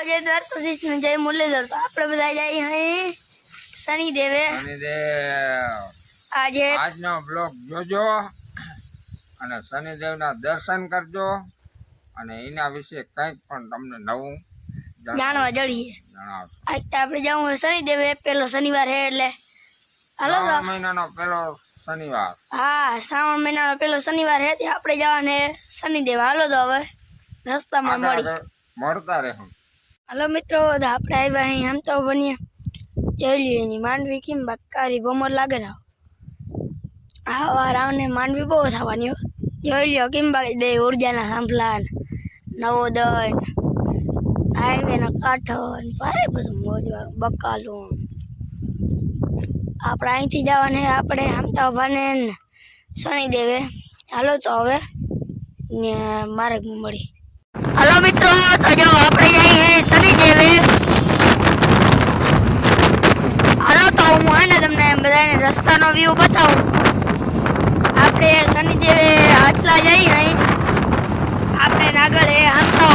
જય દ્વારકાધીશ ને જય મુરલીધર તો આપણે બધા જઈએ અહીં. શનિદેવે. આજે આજનો બ્લોગ જોજો અને શનિદેવના દર્શન કરજો અને એના વિશે કંઈક પણ તમને નવું જાણવા જડીએ. આજ તો આપણે જવું શનિદેવે પેલો શનિવાર હે એટલે. હલો મહિનાનો પેલો શનિવાર. હા શ્રાવણ મહિનાનો પેલો શનિવાર હે તે આપણે જવાને શનિદેવ હાલો તો હવે. રસ્તામાં મળી. મળતા રહેવું હાલો મિત્રો આપણે આવ્યા અહીં આમ તો બનીએ જોઈ એની માંડવી કેમ બકારી ભમર લાગે ને. આ વાર આવને માંડવી બહુ થવાની જોઈ લ્યો કેમ બાકી બે ઉર્જાના સાંભળા નવો દળ હાઈવે ના કાંઠો ભારે બધું મોજવાનું, બકાલું આપણે અહીંથી જવાને આપણે હમતા ભાને ને શનિદેવે. હાલો તો હવે, ને માર્ગ મળી હાલો મિત્રો તો આપણે જઈએ શનિદેવે હાલો, તો હું હે તમને બધાને રસ્તાનો વ્યૂ બતાવું. આપણે શનિદેવે આટલા જઈએ અહીં આપણે નાગળ એ હાંકતા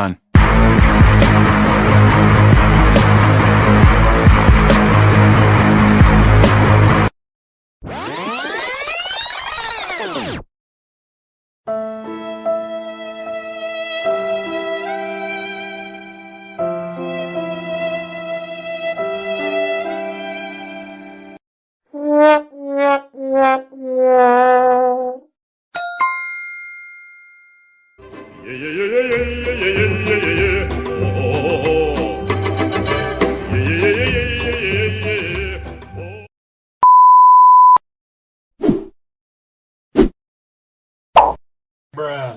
Run. Bruh.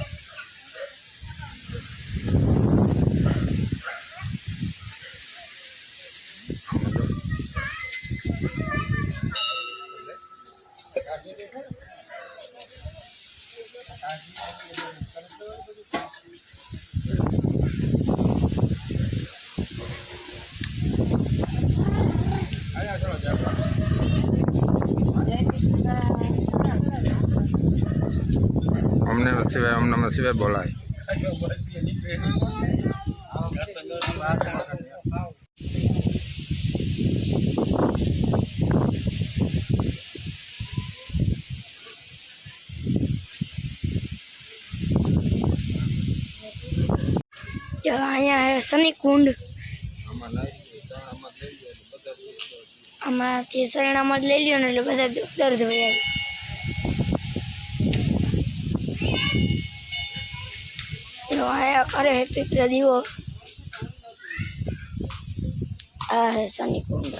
અમને ઓમ અમને શિવાય બોલાય. અહીંયા શનિ કુંડ આમાં શરણામાં જ લઈ લ્યો ને એટલે બધા દર્દ હોય કરે હે પીપળા દીવો આ હે શનિ કુંડ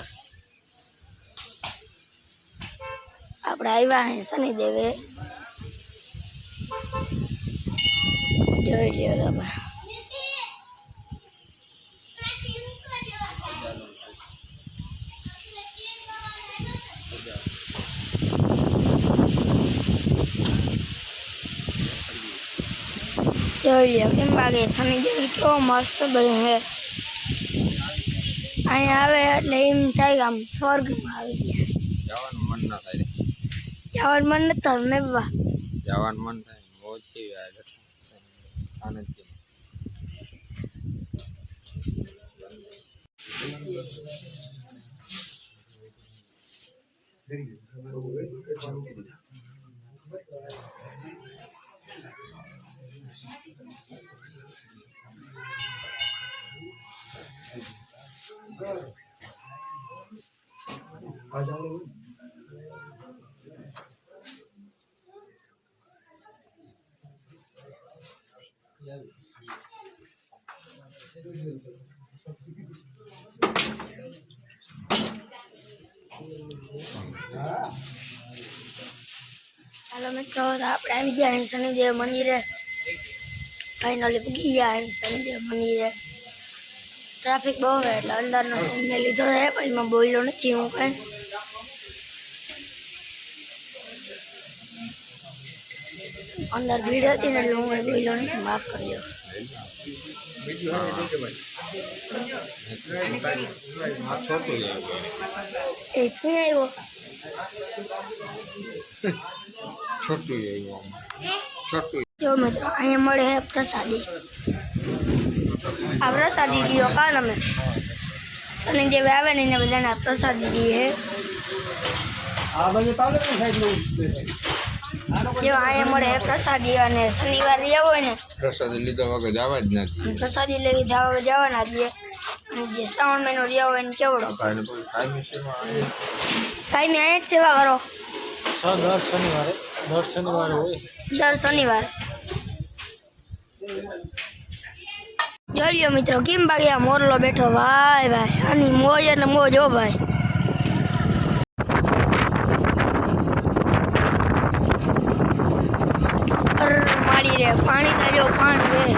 આપણે આવ્યા હે શનિદેવે. જોઈ લ્યો તમે જોઈ લ્યો કેમ લાગે શનિદેવ કેવો મસ્ત બધું હે અહીંયા આવે એટલે એમ થાય કે આમ સ્વર્ગમાં આવી ગયા. જવાનું મન ના થાય. જવાનું મન ન થાય ને બા. જવાનું મન થાય. મોજ કેવી આવે? આનંદ કેવી? હાલો મિત્રો તો આપણે આવી ગયા અહીં શનિદેવ મંદિરે ફાઇનલી પૂગી ગયા અહીં શનિદેવ મંદિરે ટ્રાફિક બહુ હોય એટલે અંદરનો સમય લીધો છે પછી મેં બોલ્યો નથી હું કંઈ. અંદર ભીડ હતી ને એટલે હું એ બોલ્યો નથી માફ કર્યો એ તું આવ્યો? છોટું આવ્યું. જો મિત્રો અહીંયા મળે પ્રસાદી. આ પ્રસાદી દીધો કાલ અમે. શનિદેવ આવે ને એને બધાને આ પ્રસાદી દઈએ જો અહીંયા મળે પ્રસાદી અને શનિવાર જવો હોય ને પ્રસાદ લીધા વગર જવા જ નથી પ્રસાદી લઈ જવા જવાના છીએ અને જે શ્રાવણ મહિનો રહ્યો હોય એને કેવડો? કાંઈ અહીંયા જ સેવા કરો. દર શનિવારે. દર શનિવારે હોય. દર શનિવાર. જોઈ મિત્રો, કેમ ભાગ્યા મોરલો બેઠો? ભાઈ ભાઈ, આની મોજ એટલે મોજ હો ભાઈ. માડી રે, પાણી ના જો પાણી રે.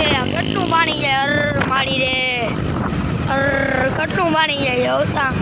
એ કેટલું પાણી જાય? અર માડી રે. અર, કેટલું પાણી જાય? હોતા